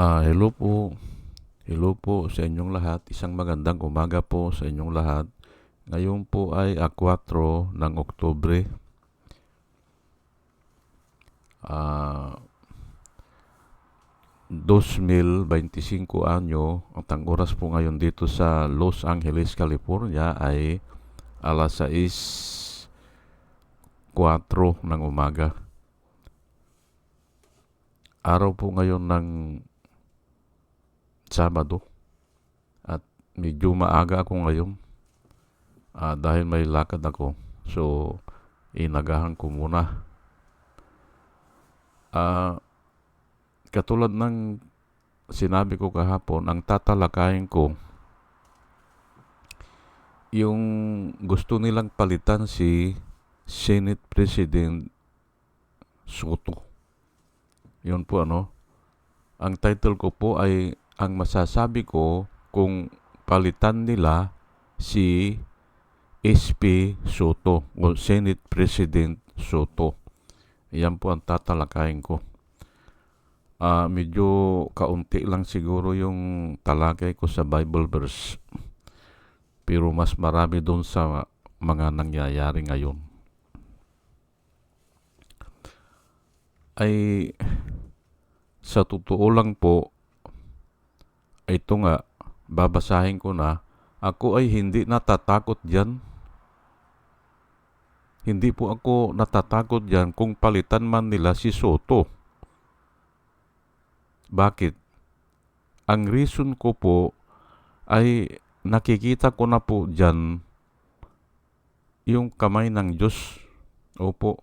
Ah, hello po. Hello po sa inyong lahat. Isang magandang umaga po sa inyong lahat. Ngayon po ay ah, 4 ng Oktubre. Ah, 2025 anyo. Ang oras po ngayon dito sa Los Angeles, California ay alas 6.04 ng umaga. Araw po ngayon ng Sabado. At medyo maaga ako ngayon. Ah, dahil may lakad ako. So, inagahan ko muna. Ah, katulad ng sinabi ko kahapon, ang tatalakayin ko, yung gusto nilang palitan si Senate President Soto. Yun po ano. Ang title ko po ay ang masasabi ko kung palitan nila si SP Soto o Senate President Soto. Yan po ang tatalakayin ko. Ah, medyo kaunti lang siguro yung talakay ko sa Bible verse. Pero mas marami doon sa mga nangyayari ngayon. Ay sa totoo lang po, ito nga, babasahin ko na, ako ay hindi natatakot dyan. Hindi po ako natatakot dyan kung palitan man nila si Soto. Bakit? Ang reason ko po ay nakikita ko na po dyan yung kamay ng Diyos. Opo.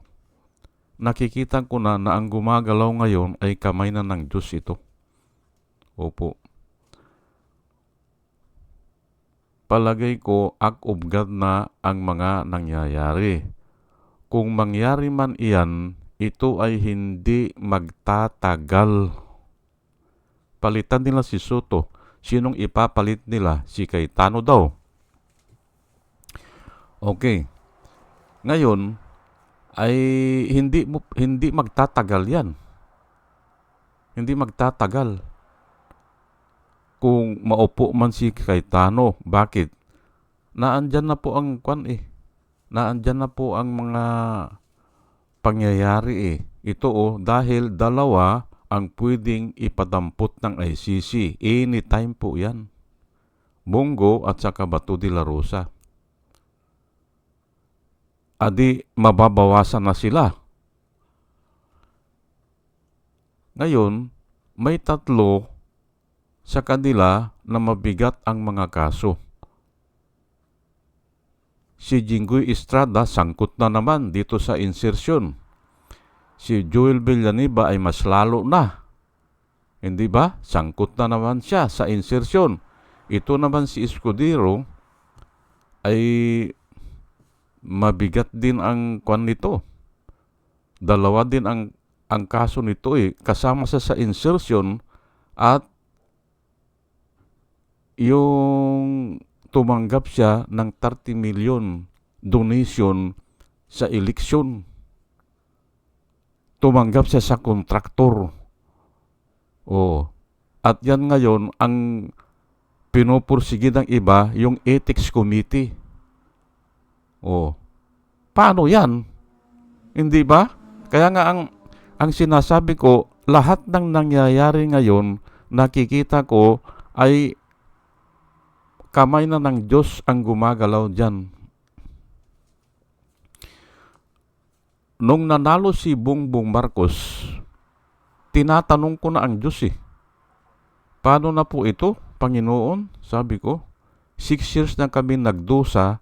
Nakikita ko na na ang gumagalaw ngayon ay kamay na ng Diyos ito. Opo. Palagay ko of God na ang mga nangyayari. Kung mangyari man iyan, ito ay hindi magtatagal. Palitan nila si Soto. Sinong ipapalit nila? Si Cayetano daw. Okay. Ngayon, ay hindi hindi magtatagal 'yan. Hindi magtatagal. Kung maupo man si Cayetano, bakit? Naandyan na po ang kwan eh. Naandyan na po ang mga pangyayari eh. Ito oh, dahil dalawa ang pwedeng ipadampot ng ICC. Anytime po yan. Bongo at saka Bato de la Rosa adi mababawasan na sila. Ngayon, may tatlo sa kanila na mabigat ang mga kaso. Si Jinggoy Estrada sangkot na naman dito sa insertion. Si Joel Villanueva ay mas lalo na. Hindi ba? Sangkot na naman siya sa insertion. Ito naman si Escudero ay mabigat din ang kwan nito. Dalawa din ang ang kaso nito eh kasama sa sa insertion at yung tumanggap siya ng 30 million donation sa eleksyon. Tumanggap siya sa kontraktor. Oh. At yan ngayon ang pinupursige ng iba yung ethics committee. Oh. Paano 'yan? Hindi ba? Kaya nga ang ang sinasabi ko, lahat ng nangyayari ngayon, nakikita ko ay kamay na ng Diyos ang gumagalaw diyan. Nung nanalo si Bongbong Marcos, tinatanong ko na ang Diyos eh. Paano na po ito, Panginoon? Sabi ko, six years na kami nagdusa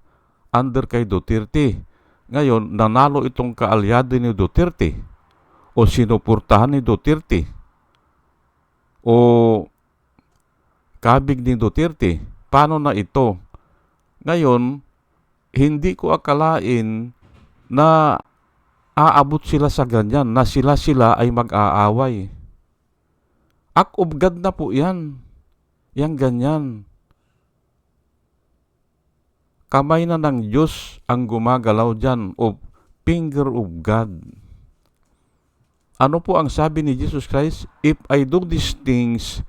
under kay Duterte. Ngayon, nanalo itong kaalyado ni Duterte o sinuportahan ni Duterte o kabig ni Duterte. Paano na ito? Ngayon, hindi ko akalain na aabot sila sa ganyan, na sila-sila ay mag-aaway. God na po yan. Yang ganyan kamay na ng Diyos ang gumagalaw dyan o finger of God. ano po ang sabi ni Jesus Christ? If I do these things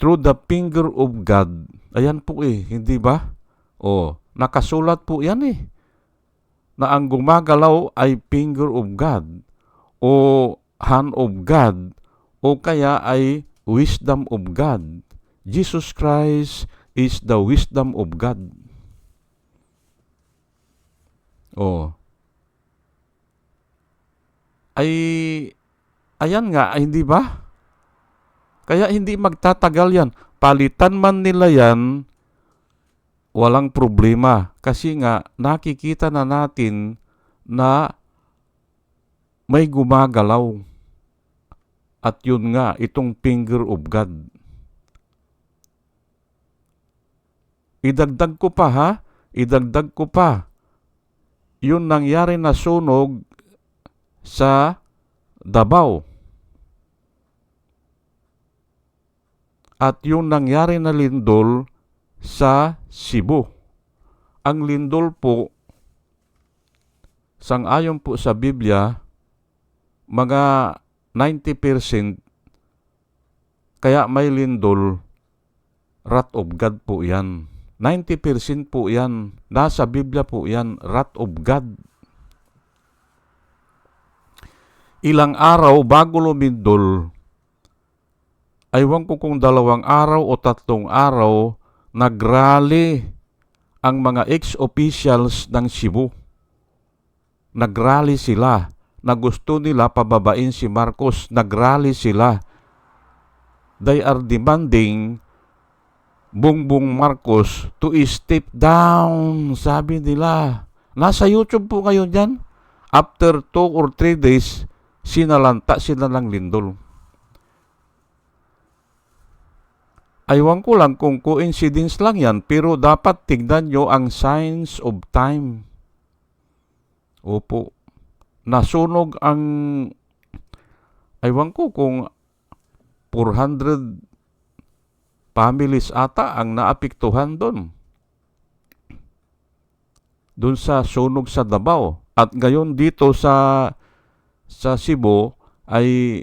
through the finger of God, ayan po eh, hindi ba? O, nakasulat po yan eh, na ang gumagalaw ay finger of God, o hand of God, o kaya ay wisdom of God. Jesus Christ is the wisdom of God. Oh. Ay ayan nga, ay, hindi ba? Kaya hindi magtatagal yan. Palitan man nila yan, walang problema. Kasi nga, nakikita na natin na may gumagalaw. At yun nga, itong finger of God. Idagdag ko pa ha, idagdag ko pa. Yun nangyari na sunog sa Davao. At yung nangyari na lindol sa Cebu. Ang lindol po, sangayon po sa Biblia, mga 90% kaya may lindol, wrath of God po yan. 90% po yan. Nasa Biblia po yan, wrath of God. Ilang araw bago lumindol, aywan ko kung dalawang araw o tatlong araw, nagrally ang mga ex-officials ng Cebu. Nagrally sila na gusto nila pababain si Marcos. Nagrally sila. They are demanding Bongbong Marcos to step down, sabi nila. Nasa YouTube po ngayon dyan. After 2 or 3 days, sinalanta sila ng lindol. Aywan ko lang kung coincidence lang yan, pero dapat tignan nyo ang signs of time. Opo. Nasunog ang, aywan ko kung 400 families ata ang naapektuhan doon. Doon sa sunog sa Davao. At ngayon dito sa sa Cebu ay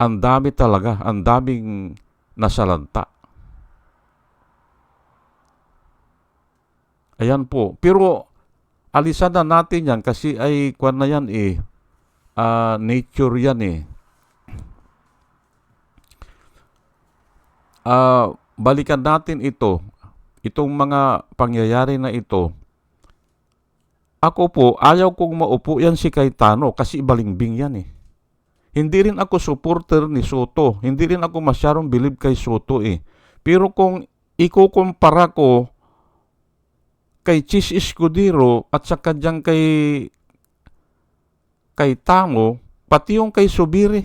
ang dami talaga, ang daming nasalanta. Ayan po. Pero alisan na natin yan kasi ay kwan na yan eh. Uh, nature yan eh. uh, balikan natin ito, itong mga pangyayari na ito. Ako po, ayaw kong maupo yan si Cayetano kasi balingbing yan eh. Hindi rin ako supporter ni Soto. Hindi rin ako masyadong believe kay Soto eh. Pero kung ikukumpara ko kay Chis Escudero at sa kanyang kay kay Tango, pati yung kay Subiri,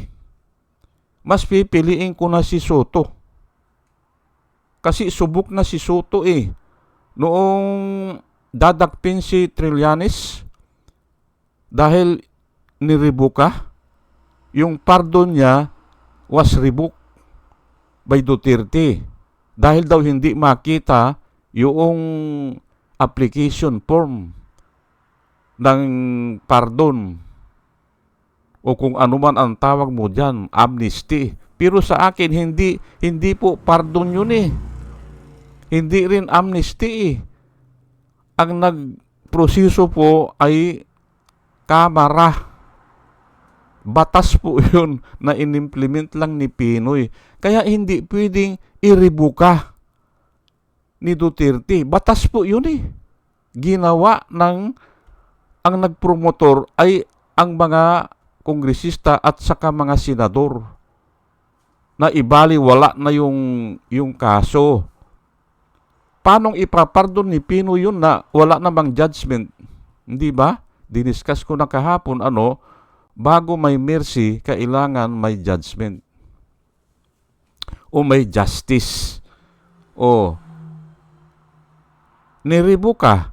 mas pipiliin ko na si Soto. Kasi subok na si Soto eh. Noong dadakpin si Trillanes, dahil nirebuka, yung pardon niya was revoked by Duterte. Dahil daw hindi makita yung application form ng pardon o kung ano man ang tawag mo diyan, amnesty. Pero sa akin hindi hindi po pardon yun eh. Hindi rin amnesty eh. Ang nagproseso po ay kamara. Batas po yun na inimplement lang ni Pinoy. Kaya hindi pwedeng iribuka ni Duterte. Batas po yun eh. Ginawa ng ang nagpromotor ay ang mga kongresista at saka mga senador na ibali wala na yung yung kaso paano ipapardon ni Pino yun na wala namang judgment? Hindi ba? Diniscuss ko na kahapon, ano, bago may mercy, kailangan may judgment. O may justice. O, niribo ka,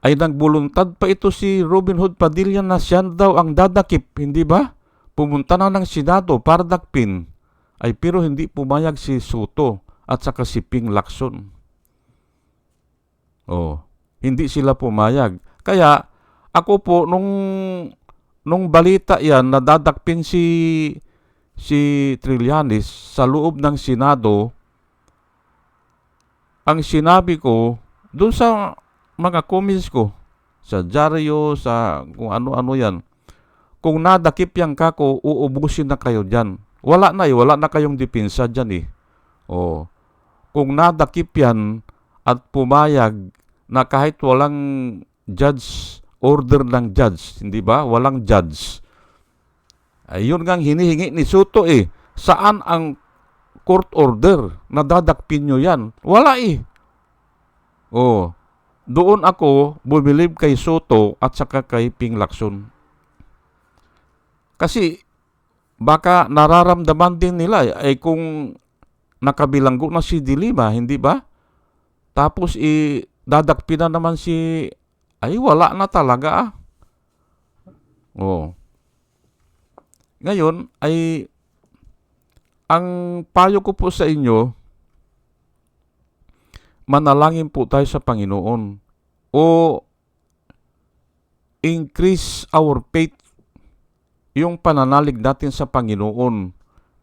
ay nagbuluntad pa ito si Robin Hood Padilla na siya daw ang dadakip, hindi ba? Pumunta na ng Senado para dakpin. Ay pero hindi pumayag si Soto at saka si Ping Lacson. Oh, hindi sila pumayag. Kaya ako po nung nung balita yan, nadadakpin si si Trillanes sa loob ng Senado, ang sinabi ko, doon sa mga comments ko, sa dyaryo, sa kung ano-ano yan, kung nadakip yan kako, uubusin na kayo dyan. Wala na eh, wala na kayong depensa dyan eh. Oh. Kung nadakip yan at pumayag na kahit walang judge, order ng judge, hindi ba? Walang judge. Ayun ngang hinihingi ni Soto eh. Saan ang court order na dadakpin nyo yan? Wala eh. Oh. Doon ako bumilib kay Soto at saka kay Ping Lacson. Kasi baka nararamdaman din nila ay kung nakabilanggo na si Dilima, hindi ba? Tapos i dadakpin na naman si ay wala na talaga ah. Oh. Ngayon ay ang payo ko po sa inyo manalangin po tayo sa Panginoon o increase our faith yung pananalig natin sa Panginoon.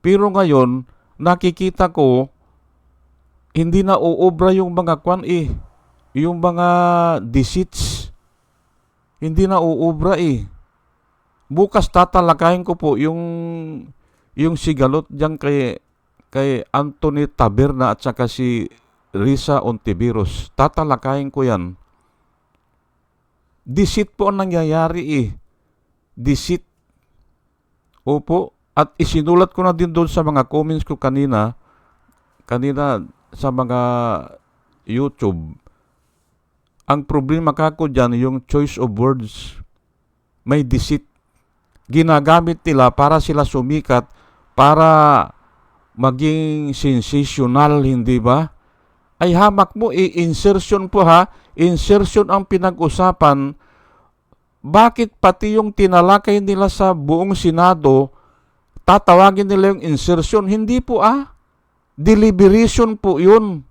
Pero ngayon, nakikita ko, hindi na uobra yung mga kwan eh. Yung mga deceits. Hindi na uobra eh. Bukas tatalakayin ko po yung yung sigalot diyan kay kay Anthony Taberna at saka si Risa Ontiveros. Tatalakayin ko yan. Deceit po ang nangyayari eh. Deceit. Opo. At isinulat ko na din doon sa mga comments ko kanina, kanina sa mga YouTube. Ang problema kako dyan, yung choice of words. May deceit. Ginagamit nila para sila sumikat, para maging sensational, hindi ba? ay hamak mo, i-insertion po ha, insertion ang pinag-usapan, bakit pati yung tinalakay nila sa buong Senado, tatawagin nila yung insertion? Hindi po ah. Deliberation po yun.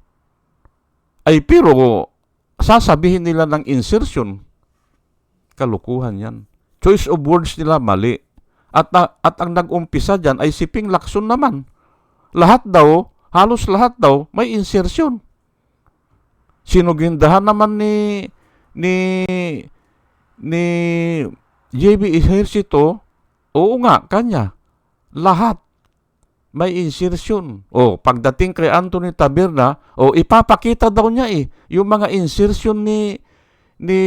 Ay pero, sasabihin nila ng insertion. Kalukuhan yan. Choice of words nila mali. At, at ang nag-umpisa dyan ay si Ping Lacson naman. Lahat daw, halos lahat daw, may insertion sinugindahan naman ni ni ni JB Ejercito, oo nga, kanya. Lahat may insertion. O, pagdating kay Anthony Taberna, o ipapakita daw niya eh, yung mga insertion ni ni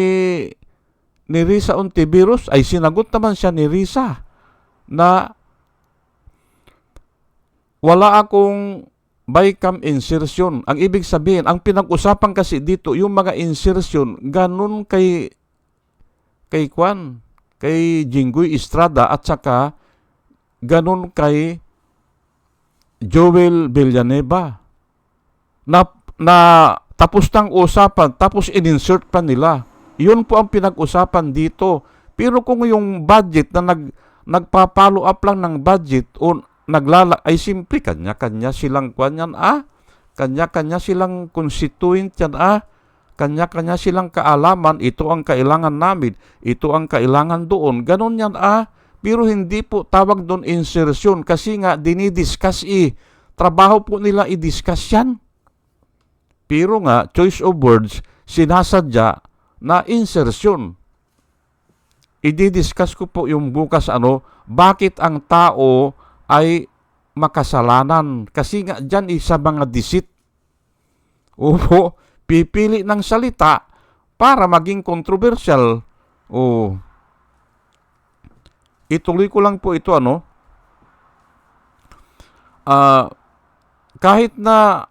ni Risa Ontiveros, ay sinagot naman siya ni Risa na wala akong by cam insertion. Ang ibig sabihin, ang pinag-usapan kasi dito, yung mga insertion, ganun kay kay Kwan, kay Jinggoy Estrada at saka ganun kay Joel Villanueva. Na, na tapos ng usapan, tapos in-insert pa nila. Yun po ang pinag-usapan dito. Pero kung yung budget na nag, nagpa-follow up lang ng budget o naglala ay simple kanya-kanya silang kwan yan ah. Kanya-kanya silang constituent yan ah. Kanya-kanya silang kaalaman, ito ang kailangan namin, ito ang kailangan doon. Ganon yan ah. Pero hindi po tawag doon insertion kasi nga dinidiscuss eh. Trabaho po nila i-discuss yan. Pero nga, choice of words, sinasadya na insertion. I-discuss ko po yung bukas ano, bakit ang tao ay makasalanan. Kasi nga dyan isa mga disit. Oo, pipili ng salita para maging controversial. Oo. Ituloy ko lang po ito ano. Uh, kahit na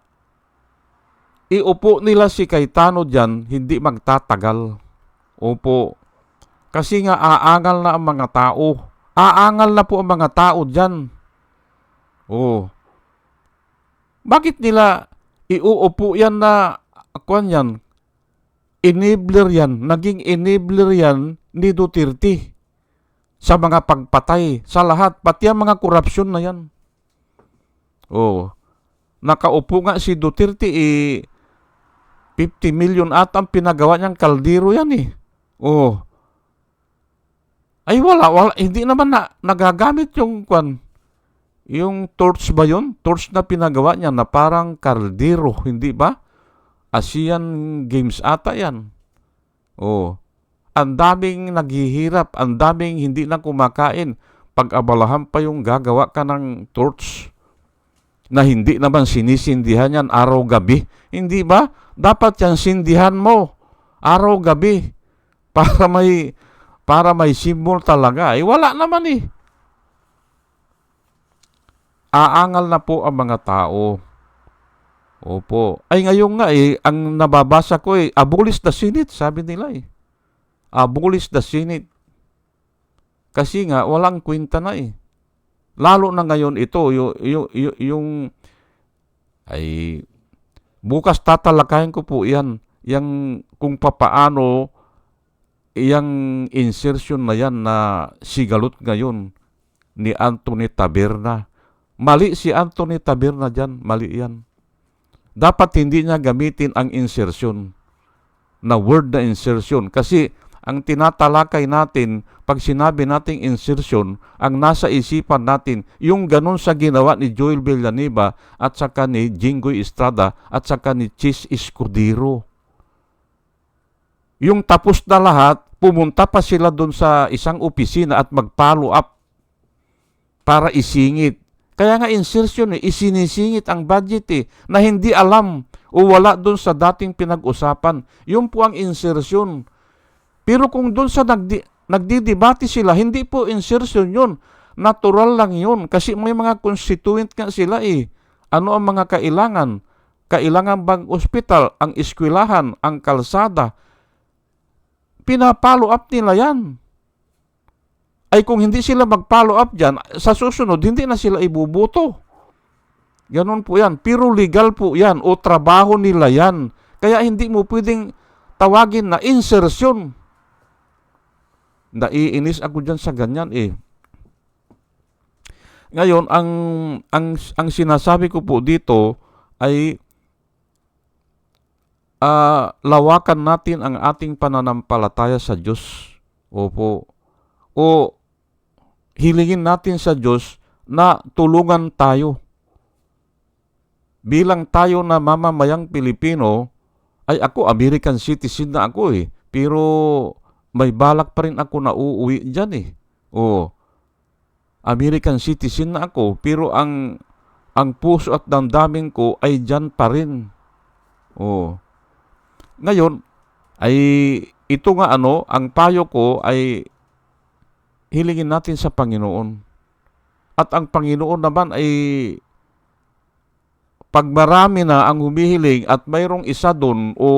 iupo nila si Cayetano dyan, hindi magtatagal. Opo. Kasi nga aangal na ang mga tao. Aangal na po ang mga tao dyan. Oh. Bakit nila iuupo yan na kwan yan? Enabler yan. Naging enabler yan ni Duterte sa mga pagpatay, sa lahat, pati ang mga korupsyon na yan. Oh. Nakaupo nga si Duterte eh 50 million at ang pinagawa niyang kaldero yan eh. Oh. Ay wala, wala hindi naman na nagagamit yung kwan. Yung torch ba yun? Torch na pinagawa niya na parang kaldero, hindi ba? Asian Games ata yan. Oh. Ang daming naghihirap, ang daming hindi na kumakain. Pag-abalahan pa yung gagawa ka ng torch na hindi naman sinisindihan yan araw-gabi. Hindi ba? Dapat yan sindihan mo araw-gabi para may para may symbol talaga. Eh wala naman eh. Aangal na po ang mga tao. Opo. Ay ngayon nga eh, ang nababasa ko eh, abolish the Senate, sabi nila eh. Abolish the Senate. Kasi nga, walang kwenta na eh. Lalo na ngayon ito, yung, yung, yung ay, bukas tatalakayin ko po yan, yung kung papaano yung insertion na yan na sigalot ngayon ni Anthony Taberna. Mali si Anthony Taberna dyan, mali yan. Dapat hindi niya gamitin ang insertion na word na insertion kasi ang tinatalakay natin pag sinabi nating insertion ang nasa isipan natin yung ganun sa ginawa ni Joel Villanueva at saka ni Jinggoy Estrada at saka ni Chis Escudero yung tapos na lahat pumunta pa sila doon sa isang opisina at mag-follow up para isingit kaya nga insertion eh, isinisingit ang budget eh, na hindi alam o wala doon sa dating pinag-usapan. Yun po ang insertion. Pero kung doon sa nagdi, nagdidebate sila, hindi po insertion yun. Natural lang yun. Kasi may mga constituent nga sila eh. Ano ang mga kailangan? Kailangan bang ospital, ang eskwelahan, ang kalsada? Pinapalo up nila yan ay kung hindi sila mag-follow up dyan, sa susunod, hindi na sila ibubuto. Ganon po yan. Pero legal po yan o trabaho nila yan. Kaya hindi mo pwedeng tawagin na insertion. Naiinis ako dyan sa ganyan eh. Ngayon, ang, ang, ang sinasabi ko po dito ay uh, lawakan natin ang ating pananampalataya sa Diyos. Opo. O hilingin natin sa Diyos na tulungan tayo. Bilang tayo na mamamayang Pilipino, ay ako American citizen na ako eh. Pero may balak pa rin ako na uuwi dyan eh. O, American citizen na ako, pero ang ang puso at damdamin ko ay dyan pa rin. O, ngayon, ay ito nga ano, ang payo ko ay hilingin natin sa Panginoon. At ang Panginoon naman ay pag marami na ang humihiling at mayroong isa doon o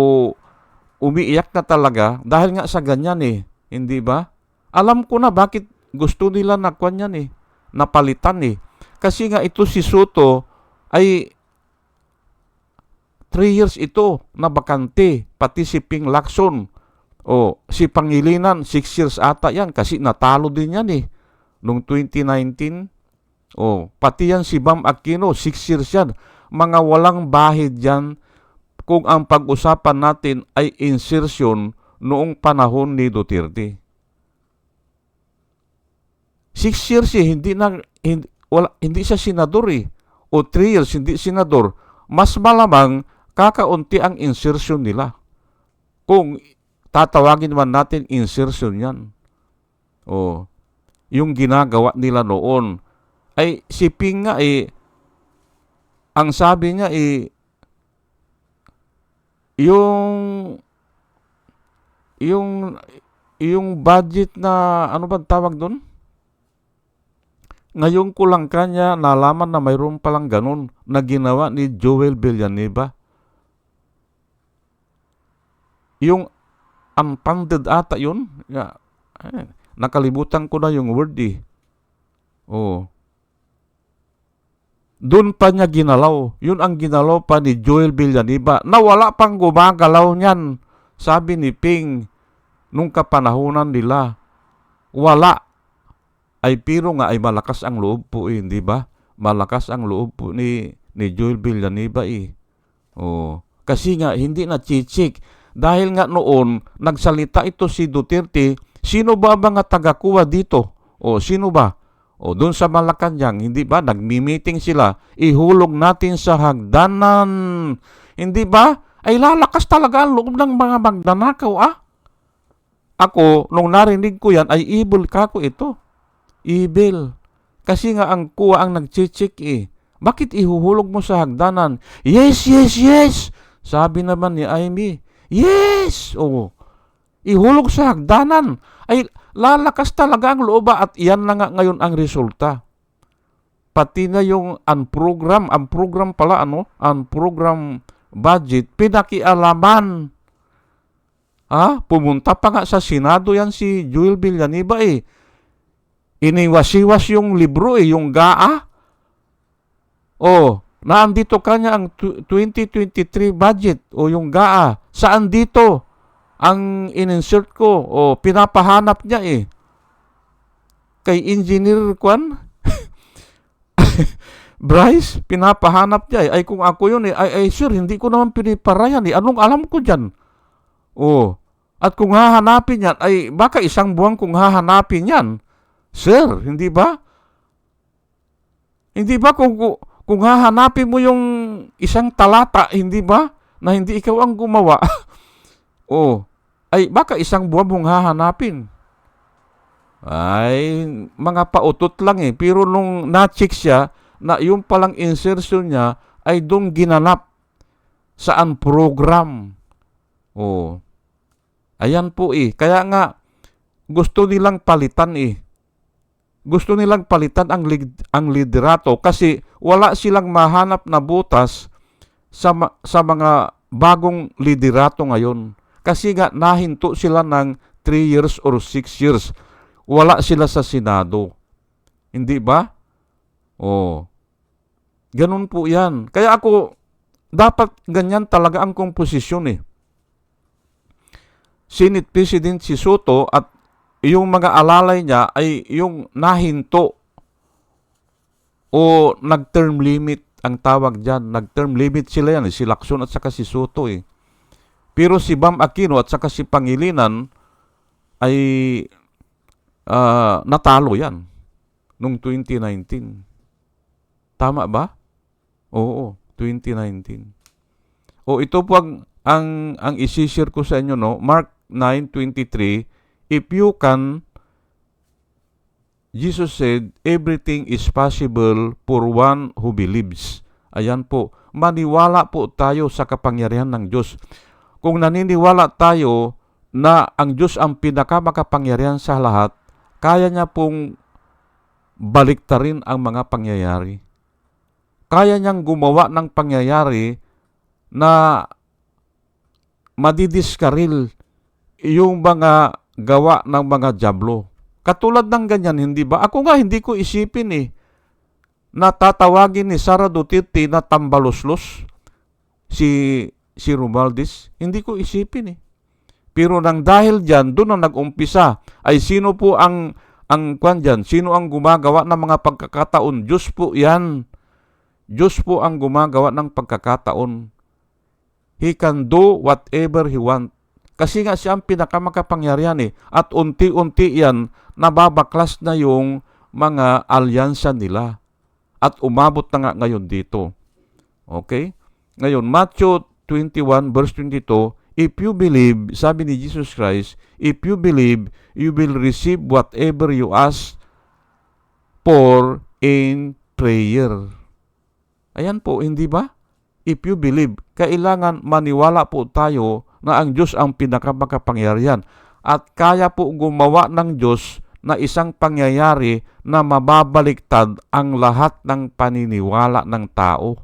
umiiyak na talaga dahil nga sa ganyan eh, hindi ba? Alam ko na bakit gusto nila na kwan yan eh, napalitan eh. Kasi nga ito si Soto ay 3 years ito na bakante, pati si Ping Lacson o, si Pangilinan, 6 years ata yan kasi natalo din yan eh. Noong 2019, o, pati yan si Bam Aquino, 6 years yan. Mga walang bahid yan kung ang pag-usapan natin ay insertion noong panahon ni Duterte. 6 years eh, hindi, na, hindi, wala, hindi siya senador eh. O 3 years, hindi senador. Mas malamang kakaunti ang insertion nila. Kung tatawagin man natin insertion yan. O, yung ginagawa nila noon. Ay, si Ping nga eh, ang sabi niya eh, yung, yung, yung budget na, ano ba tawag doon? Ngayon ko lang kanya nalaman na mayroon palang ganun na ginawa ni Joel Villanueva. Yung unfunded ata yun. Yeah. Nakalimutan ko na yung word eh. Oh. Doon pa niya ginalaw. Yun ang ginalaw pa ni Joel Villanueva na wala pang gumagalaw niyan. Sabi ni Ping nung kapanahunan nila. Wala. Ay pero nga ay malakas ang loob po eh, di ba? Malakas ang loob po ni, ni Joel Villanueva eh. Oh. Kasi nga hindi na chichik dahil nga noon, nagsalita ito si Duterte, Sino ba mga taga-kuha dito? O sino ba? O doon sa Malacanang, hindi ba? Nagmi-meeting sila. Ihulog natin sa hagdanan. Hindi ba? Ay lalakas talaga ang loob ng mga magnanakaw ah. Ako, nung narinig ko yan, ay evil ka ko ito. Evil. Kasi nga ang kuha ang nagchichik eh. Bakit ihuhulog mo sa hagdanan? Yes, yes, yes! Sabi naman ni Amy, Yes! Oo. Ihulog sa hagdanan. Ay, lalakas talaga ang loob ah, at iyan na nga ngayon ang resulta. Pati na yung unprogram, ang program pala ano, ang program budget, pinakialaman. Ha? Pumunta pa nga sa Senado yan si Joel Villanueva eh. Iniwasiwas yung libro eh, yung GAA. Oh, naandito kanya ang tw- 2023 budget o yung GAA. Saan dito? Ang in-insert ko o pinapahanap niya eh. Kay Engineer Kwan? Bryce, pinapahanap niya eh. Ay kung ako yun eh, ay, ay sir, hindi ko naman piniparayan eh. Anong alam ko dyan? Oh, at kung hahanapin yan, ay baka isang buwan kung hahanapin yan. Sir, hindi ba? Hindi ba kung, kung hahanapin mo yung isang talata, hindi ba? Na hindi ikaw ang gumawa. oh, ay baka isang buwan mong hahanapin. Ay, mga pautot lang eh. Pero nung na-check siya, na yung palang insertion niya ay doon ginanap saan program. Oh. Ayan po eh. Kaya nga, gusto nilang palitan eh. Gusto nilang palitan ang, lig- ang liderato kasi wala silang mahanap na butas sa, sa mga bagong liderato ngayon. Kasi nga nahinto sila ng 3 years or 6 years. Wala sila sa Senado. Hindi ba? Oh. Ganun po yan. Kaya ako, dapat ganyan talaga ang komposisyon eh. Senate President si Soto at yung mga alalay niya ay yung nahinto o nag-term limit ang tawag dyan. Nag-term limit sila yan, eh, si Lacson at saka si Soto eh. Pero si Bam Aquino at saka si Pangilinan ay ah, natalo yan nung 2019. Tama ba? Oo, 2019. O ito po ang ang, ang isishare ko sa inyo no, Mark 9:23, if you can Jesus said, everything is possible for one who believes. Ayan po, maniwala po tayo sa kapangyarihan ng Diyos. Kung naniniwala tayo na ang Diyos ang pinakamakapangyarihan sa lahat, kaya niya pong baliktarin ang mga pangyayari. Kaya niyang gumawa ng pangyayari na madidiskaril yung mga gawa ng mga jablo. Katulad ng ganyan, hindi ba? Ako nga, hindi ko isipin eh, na tatawagin ni Sara Duterte na tambaloslos si, si Romualdez. Hindi ko isipin eh. Pero nang dahil dyan, doon na nag-umpisa, ay sino po ang, ang kwan dyan? Sino ang gumagawa ng mga pagkakataon? Diyos po yan. Diyos po ang gumagawa ng pagkakataon. He can do whatever He want. Kasi nga siya ang pinakamakapangyarihan eh. At unti-unti yan, nababaklas na yung mga alyansa nila. At umabot na nga ngayon dito. Okay? Ngayon, Matthew 21 verse 22, If you believe, sabi ni Jesus Christ, if you believe, you will receive whatever you ask for in prayer. Ayan po, hindi ba? If you believe, kailangan maniwala po tayo na ang Diyos ang pinakamakapangyarihan at kaya po gumawa ng Diyos na isang pangyayari na mababaliktad ang lahat ng paniniwala ng tao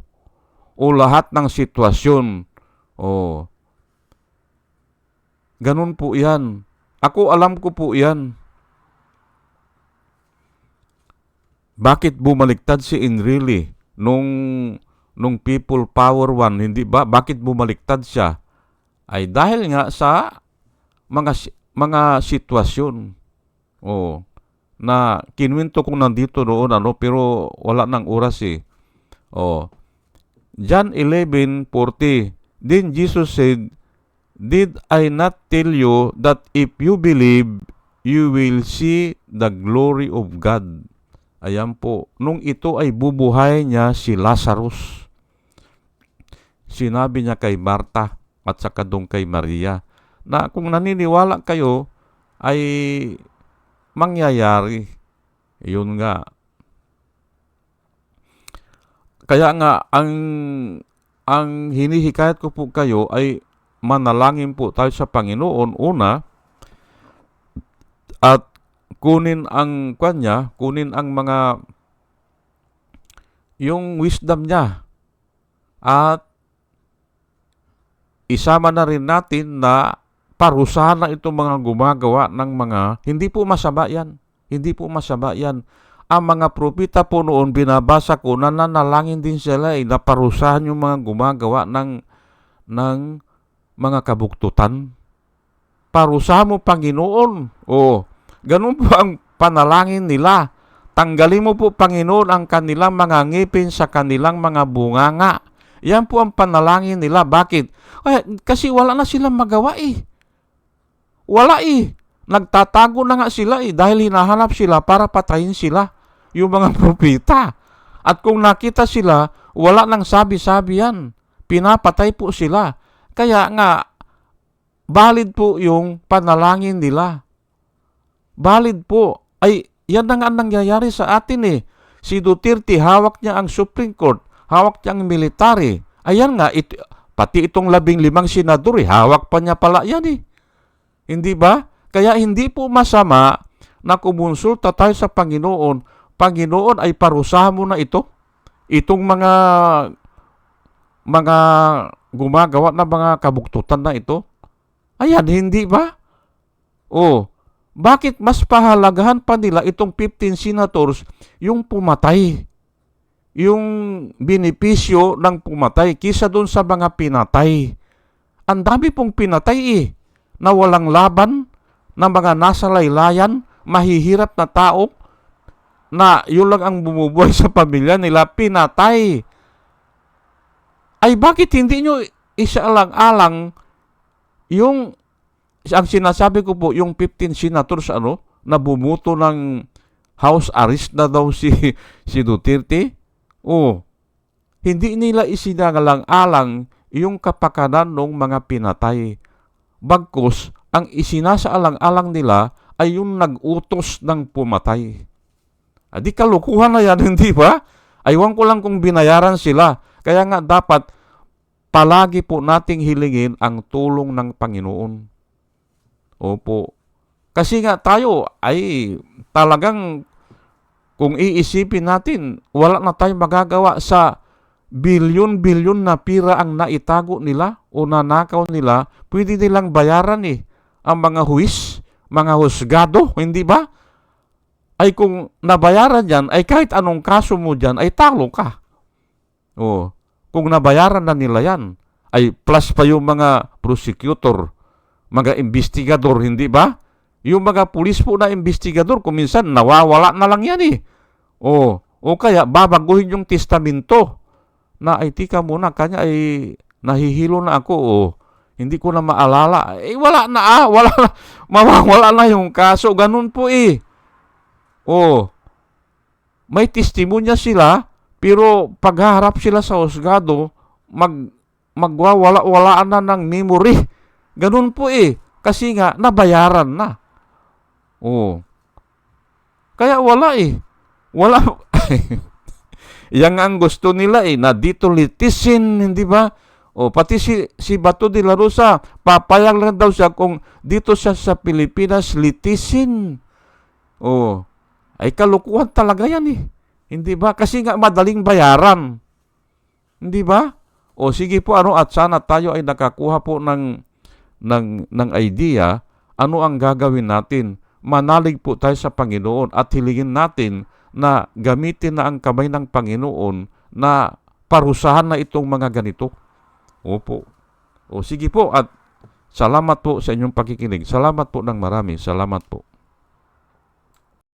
o lahat ng sitwasyon. O, ganun po yan. Ako alam ko po yan. Bakit bumaliktad si Enrile nung nung People Power One, hindi ba? Bakit bumaliktad siya? Ay dahil nga sa mga mga sitwasyon. Oh, na kinwento kong nandito noon ano pero wala nang oras eh. Oh. John 11:40 Then Jesus said, Did I not tell you that if you believe, you will see the glory of God. Ayan po. Nung ito ay bubuhay niya si Lazarus. Sinabi niya kay Marta at saka doon kay Maria na kung naniniwala kayo ay mangyayari. Yun nga. Kaya nga ang ang hinihikayat ko po kayo ay manalangin po tayo sa Panginoon una at kunin ang kanya, kunin ang mga yung wisdom niya at isama na rin natin na parusahan na itong mga gumagawa ng mga hindi po masama yan. Hindi po masama yan. Ang mga propita po noon binabasa ko na nanalangin din sila eh, na parusahan yung mga gumagawa ng ng mga kabuktutan. Parusahan mo Panginoon. O, ganun po ang panalangin nila. Tanggalin mo po Panginoon ang kanilang mga ngipin sa kanilang mga bunganga. Yan po ang panalangin nila. Bakit? Ay, kasi wala na silang magawa eh. Wala eh. Nagtatago na nga sila eh dahil hinahanap sila para patayin sila yung mga propeta. At kung nakita sila, wala nang sabi-sabi yan. Pinapatay po sila. Kaya nga, valid po yung panalangin nila. Valid po. Ay, yan na nga ang nangyayari sa atin eh. Si Duterte, hawak niya ang Supreme Court, hawak niya ang military. Ayan nga, it, pati itong labing limang senador, eh, hawak pa niya pala yan eh. Hindi ba? Kaya hindi po masama na kumonsulta tayo sa Panginoon. Panginoon ay parusahan mo na ito. Itong mga mga gumagawa na mga kabuktutan na ito. Ayan, hindi ba? Oh, bakit mas pahalagahan pa nila itong 15 senators yung pumatay? Yung benepisyo ng pumatay kisa doon sa mga pinatay. Ang dami pong pinatay eh, na walang laban, na mga nasa laylayan, mahihirap na tao, na yun lang ang bumubuhay sa pamilya nila, pinatay. Ay bakit hindi nyo isaalang-alang yung ang sinasabi ko po, yung 15 senators ano, na bumuto ng house arrest na daw si, si Duterte, oh, hindi nila isinangalang-alang yung kapakanan ng mga pinatay. Bagkus, ang isinasaalang-alang nila ay yung nag-utos ng pumatay. Adi kalukuhan na yan, hindi ba? Aywan ko lang kung binayaran sila. Kaya nga dapat palagi po nating hilingin ang tulong ng Panginoon. Opo. Kasi nga tayo ay talagang kung iisipin natin, wala na tayong magagawa sa bilyon-bilyon na pira ang naitago nila o nanakaw nila, pwede nilang bayaran eh ang mga huwis, mga husgado, hindi ba? Ay kung nabayaran yan, ay kahit anong kaso mo dyan, ay talo ka. O, kung nabayaran na nila yan, ay plus pa yung mga prosecutor, mga investigador, hindi ba? Yung mga pulis po na investigador, kung minsan nawawala na lang yan eh. O, o kaya babaguhin yung testamento na ay tika muna, kanya ay nahihilo na ako o hindi ko na maalala. Eh wala na ah, wala na, mawawala na yung kaso, ganun po eh. O, may testimonya sila, pero pagharap sila sa husgado, mag, magwawala-walaan na ng memory. Ganun po eh. Kasi nga, nabayaran na. Oh. Kaya wala eh. Wala. Yan ang gusto nila eh, na dito litisin, hindi ba? O pati si, si Bato de la Rosa, papayag lang daw siya kung dito siya sa Pilipinas litisin. O, ay kalukuhan talaga yan eh. Hindi ba? Kasi nga madaling bayaran. Hindi ba? O sige po ano at sana tayo ay nakakuha po ng ng ng idea ano ang gagawin natin. Manalig po tayo sa Panginoon at hilingin natin na gamitin na ang kamay ng Panginoon na parusahan na itong mga ganito. Opo. O sige po at salamat po sa inyong pakikinig. Salamat po ng marami. Salamat po.